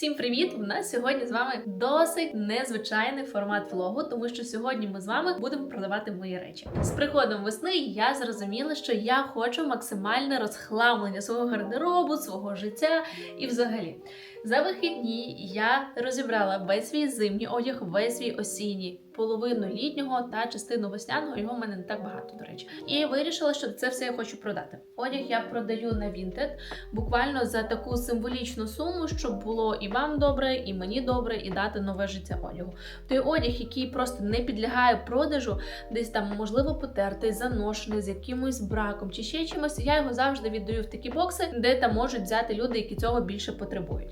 Всім привіт! У нас сьогодні з вами досить незвичайний формат влогу, тому що сьогодні ми з вами будемо продавати мої речі. З приходом весни я зрозуміла, що я хочу максимальне розхламлення свого гардеробу, свого життя і взагалі. За вихідні я розібрала весь свій зимній одяг, весь свій осінній, половину літнього та частину весняного. Його в мене не так багато, до речі. І вирішила, що це все я хочу продати. Одяг я продаю на Vinted, буквально за таку символічну суму, щоб було і вам добре, і мені добре, і дати нове життя одягу. Той одяг, який просто не підлягає продажу, десь там можливо потертий, заношений з якимось браком чи ще чимось. Я його завжди віддаю в такі бокси, де там можуть взяти люди, які цього більше потребують.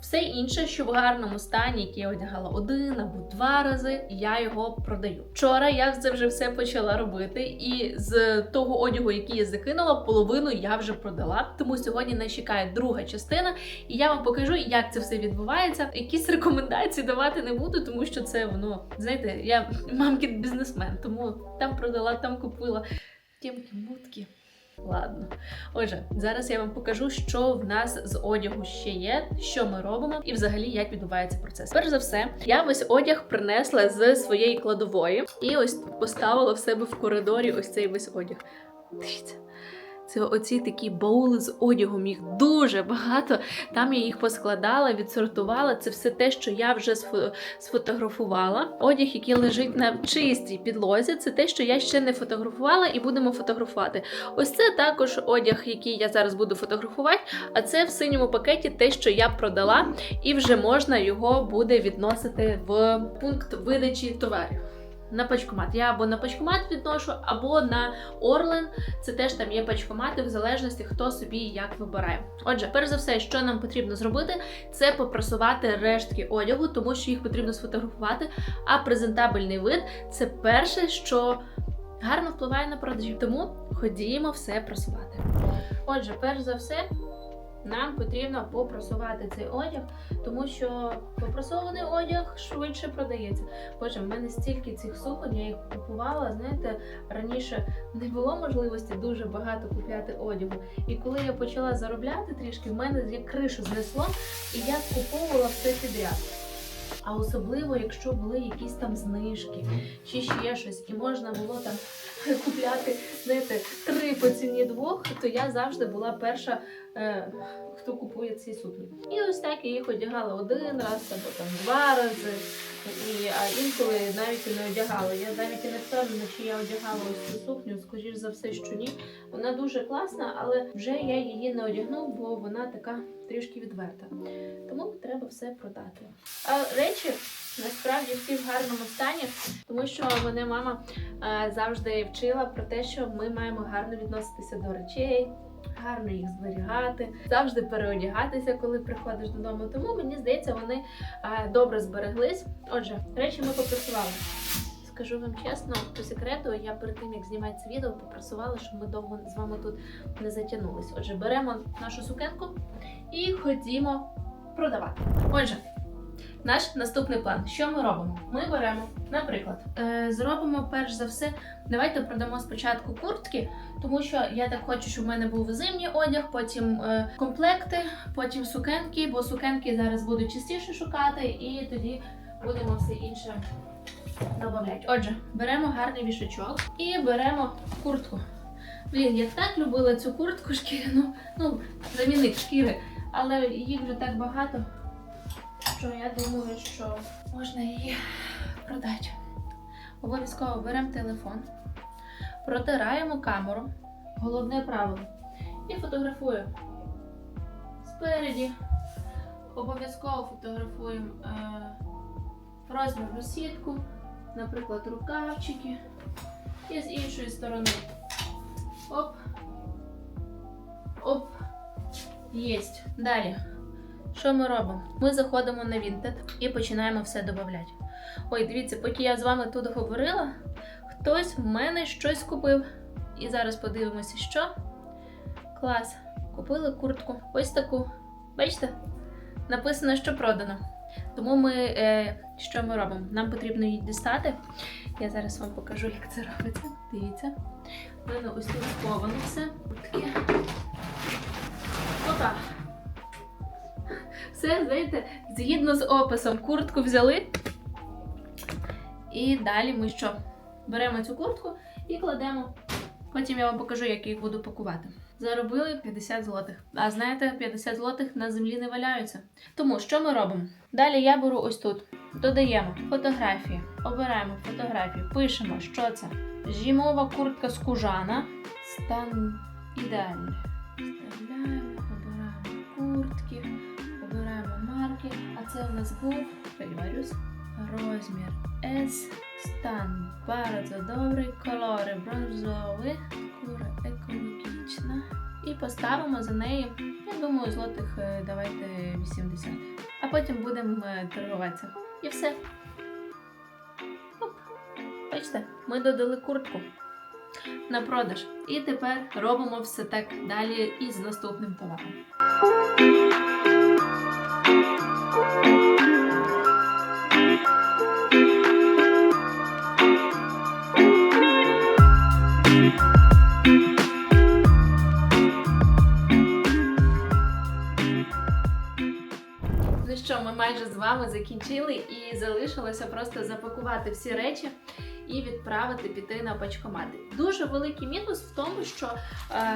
Все інше, що в гарному стані, яке я одягала один або два рази, я його продаю. Вчора я це вже все почала робити, і з того одягу, який я закинула, половину я вже продала. Тому сьогодні нас чекає друга частина, і я вам покажу, як це все відбувається. Якісь рекомендації давати не буду, тому що це воно, знаєте, я мамкін бізнесмен, тому там продала, там купила. Тімки, мутки. Ладно. Отже, зараз я вам покажу, що в нас з одягу ще є, що ми робимо, і взагалі як відбувається процес. Перш за все, я весь одяг принесла з своєї кладової і ось поставила в себе в коридорі ось цей весь одяг. Дивіться. Це оці такі баули з одягом, їх дуже багато. Там я їх поскладала, відсортувала. Це все те, що я вже сфотографувала. Одяг, який лежить на чистій підлозі, це те, що я ще не фотографувала, і будемо фотографувати. Ось це також одяг, який я зараз буду фотографувати. А це в синьому пакеті те, що я продала, і вже можна його буде відносити в пункт видачі товарів. На пачкомат. Я або на пачкомат відношу, або на Орлен. Це теж там є пачкомати, в залежності хто собі як вибирає. Отже, перш за все, що нам потрібно зробити, це попрасувати рештки одягу, тому що їх потрібно сфотографувати. А презентабельний вид це перше, що гарно впливає на продажі. Тому ходімо все прасувати. Отже, перш за все. Нам потрібно попросувати цей одяг, тому що попросований одяг швидше продається. Боже, в мене стільки цих суконь, я їх купувала. Знаєте, раніше не було можливості дуже багато купляти одягу. І коли я почала заробляти трішки, в мене кришу знесло, і я скуповувала все підряд. А особливо, якщо були якісь там знижки чи ще щось, і можна було там купляти, знаєте, три по ціні двох, то я завжди була перша, е, хто купує ці сукні. І ось так я їх одягала один раз або там два рази. І, а інколи навіть і не одягала. Я навіть і не впевнена, чи я одягала ось цю сукню, скоріш за все, що ні. Вона дуже класна, але вже я її не одягну, бо вона така трішки відверта. Тому треба все продати. А речі насправді всі в гарному стані, тому що мене мама е, завжди вчила про те, що ми маємо гарно відноситися до речей. Гарно їх зберігати, завжди переодягатися, коли приходиш додому. Тому мені здається, вони е, добре збереглись. Отже, речі ми попрасували. Скажу вам чесно, по секрету, я перед тим як знімати це відео, попросувала, щоб ми довго з вами тут не затягнулись. Отже, беремо нашу сукенку і ходімо продавати. Отже, наш наступний план. Що ми робимо? Ми беремо, наприклад, е, зробимо перш за все. Давайте продамо спочатку куртки, тому що я так хочу, щоб в мене був зимній одяг, потім е, комплекти, потім сукенки, бо сукенки зараз буду частіше шукати, і тоді будемо все інше додавати. Отже, беремо гарний вішачок і беремо куртку. Блін, я так любила цю куртку шкіряну, ну, замінник шкіри, але їх вже так багато, що я думаю, що можна її продати. Обов'язково беремо телефон, протираємо камеру, головне правило, і фотографуємо. Спереді обов'язково фотографуємо е, розмірну сітку, наприклад, рукавчики. І з іншої сторони. Оп. Оп. Єсть. Далі. Що ми робимо? Ми заходимо на Vinted і починаємо все додавати. Ой, дивіться, поки я з вами тут говорила, хтось в мене щось купив. І зараз подивимося, що. Клас. Купили куртку. Ось таку. Бачите? Написано, що продано. Тому ми е, що ми робимо? Нам потрібно її дістати. Я зараз вам покажу, як це робиться. Дивіться. У мене ось тут сховано все. Таке. Опа. Все, знаєте, згідно з описом, куртку взяли. І далі ми що? Беремо цю куртку і кладемо. Потім я вам покажу, як їх буду пакувати. Заробили 50 злотих. А знаєте, 50 злотих на землі не валяються. Тому що ми робимо? Далі я беру ось тут. Додаємо фотографії, обираємо фотографію, пишемо, що це. Зимова куртка з кужана. Стан ідеальний. Вставляємо, обираємо куртки, марки. А це у нас був переварюсь. Розмір S. Стан bardzo добрий, кольори бронзові, кура екологічна. І поставимо за неї, я думаю, злотих е, давайте 80. А потім будемо е, торгуватися. І все. Оп. Бачите, ми додали куртку на продаж. І тепер робимо все так далі із наступним товаром. Майже з вами закінчили і залишилося просто запакувати всі речі і відправити піти на пачкомати. Дуже великий мінус в тому, що е,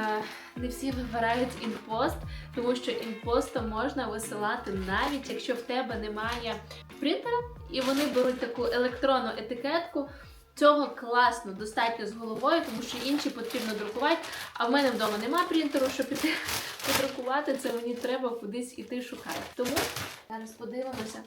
не всі вибирають інпост, тому що інпостом можна висилати навіть якщо в тебе немає принтера, і вони беруть таку електронну етикетку. Цього класно, достатньо з головою, тому що інші потрібно друкувати. А в мене вдома нема принтеру, щоб піти подрукувати. Це мені треба кудись іти шукати. Тому зараз подивимося,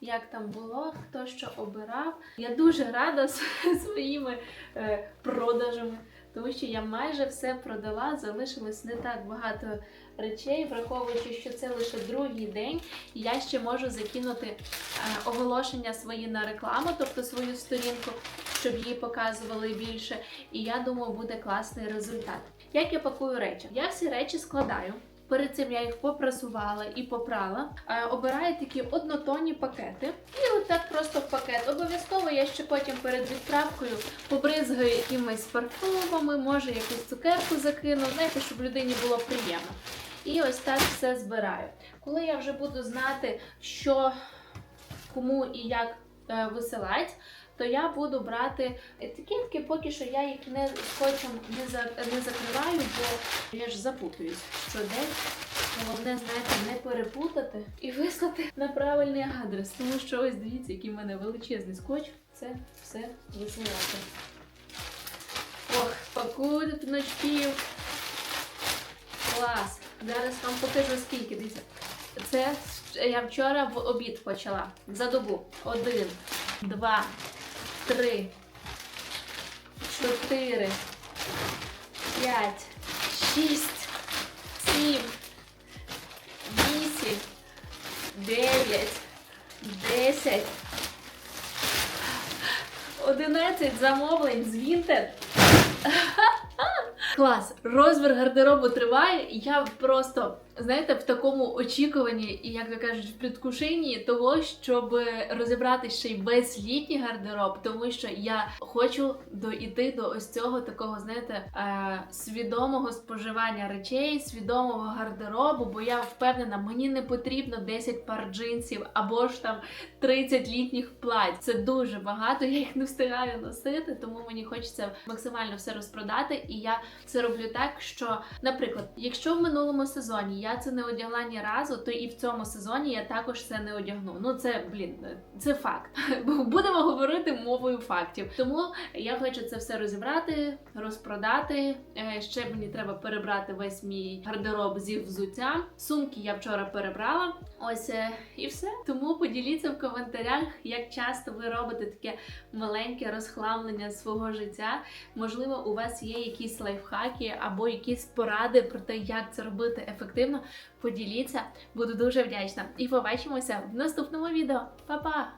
як там було, хто що обирав. Я дуже рада своїми е, продажами, тому що я майже все продала. Залишилось не так багато речей, враховуючи, що це лише другий день, я ще можу закинути е, оголошення свої на рекламу, тобто свою сторінку, щоб її показували більше. І я думаю, буде класний результат. Як я пакую речі? Я всі речі складаю. Перед цим я їх попрасувала і попрала. Е, обираю такі однотонні пакети. І отак просто в пакет. Обов'язково я ще потім перед відправкою побризгаю якимись парфумами, може якусь цукерку закину, знаєте, щоб людині було приємно. І ось так все збираю. Коли я вже буду знати, що кому і як е, висилати, то я буду брати етикетки, поки що я їх не скотчем не, за, не закриваю, бо я ж запутуюсь щодень. Головне, знаєте, не перепутати і вислати на правильний адрес. Тому що ось дивіться, який в мене величезний скотч. Це все висилати. Ох, пакую піночків. Клас! Зараз вам покажу скільки. Дивіться. Це я вчора в обід почала. За добу. Один, два, три, чотири, п'ять, шість, сім, вісім, дев'ять, десять, одинадцять. Замовлень з Вінтер. Клас! Розбір гардеробу триває. Я просто, знаєте, в такому очікуванні, і як то кажуть, в предвкушенні того, щоб розібрати ще й весь літній гардероб, тому що я хочу дойти до ось цього такого, знаєте, е, свідомого споживання речей, свідомого гардеробу, бо я впевнена, мені не потрібно 10 пар джинсів або ж там 30 літніх плать. Це дуже багато, я їх не встигаю носити, тому мені хочеться максимально все розпродати. І я це роблю так, що, наприклад, якщо в минулому сезоні я це не одягла ні разу, то і в цьому сезоні я також це не одягну. Ну це блін, це факт. Будемо говорити мовою фактів. Тому я хочу це все розібрати, розпродати. Е, Ще мені треба перебрати весь мій гардероб зі взуття. Сумки я вчора перебрала. Ось е, і все. Тому поділіться в коментарях, як часто ви робите таке маленьке розхламлення свого життя. Можливо, у вас є якісь лайфхаки або якісь поради про те, як це робити ефективно. Поділіться, буду дуже вдячна. І побачимося в наступному відео. Па-па!